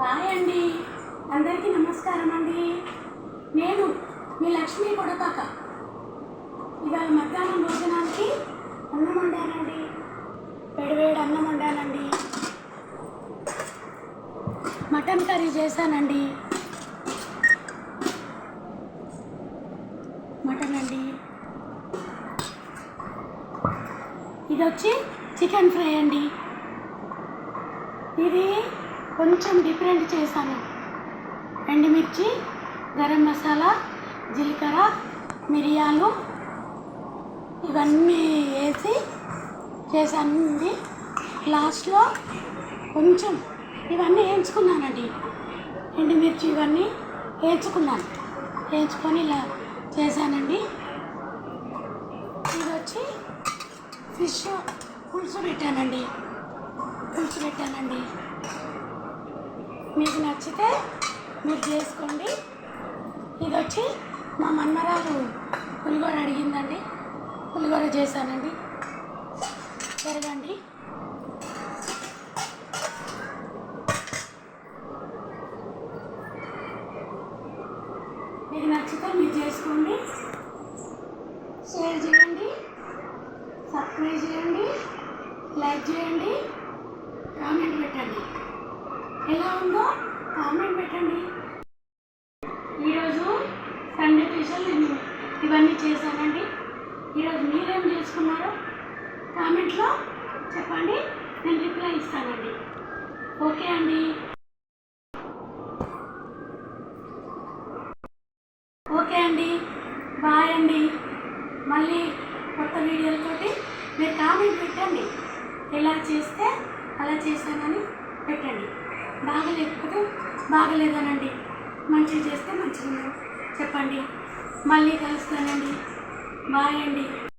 Hi అండి. అందరికీ నమస్కారం అండి. నేను మీ లక్ష్మీ కొడపాక ఇవాళ మధ్యాహ్నం భోజనానికి అన్నం వండానండి. వేడివేడి అన్నం వండానండి. మటన్ కర్రీ చేశానండి. మటన్ అండి. ఇది వచ్చి చికెన్ ఫ్రై అండి. ఇది కొంచెం డిఫరెంట్ చేశాను. ఎండుమిర్చి గరం మసాలా జీలకర్ర మిరియాలు ఇవన్నీ వేసి చేశానండి లాస్ట్లో కొంచెం ఇవన్నీ వేయించుకున్నానండి. ఎండుమిర్చి ఇవన్నీ వేయించుకున్నాను. వేయించుకొని ఇలా చేశానండి. ఇది వచ్చి ఫిష్ పులుసు పెట్టానండి. పులుసు పెట్టానండి. మీకు నచ్చితే మీరు చేసుకోండి. ఇది వచ్చి మా మన్మరాలు పులిగోర అడిగిందండి. పులిగోర చేశానండి. జరగండి మీకు నచ్చితే మీరు చేసుకోండి. షేర్ చేయండి. సబ్స్క్రైబ్ చేయండి. లైక్ చేయండి. కామెంట్ పెట్టండి. ఎలా ఉందో కామెంట్ పెట్టండి. ఈరోజు సండే స్పెషల్ నేను ఇవన్నీ చేశానండి. ఈరోజు మీరేం చేసుకున్నారో కామెంట్లో చెప్పండి. నేను రిప్లై ఇస్తానండి. ఓకే అండి. ఓకే అండి. బాయ్ అండి. మళ్ళీ కొత్త వీడియోలతోటి మీరు కామెంట్ పెట్టండి. ఎలా చేస్తే అలా చేశానని పెట్టండి. బాగలేకపోతే బాగలేదనండి. మంచి చేస్తే మంచిగా చెప్పండి. మళ్ళీ కలుస్తానండి. బాయ్ అండి.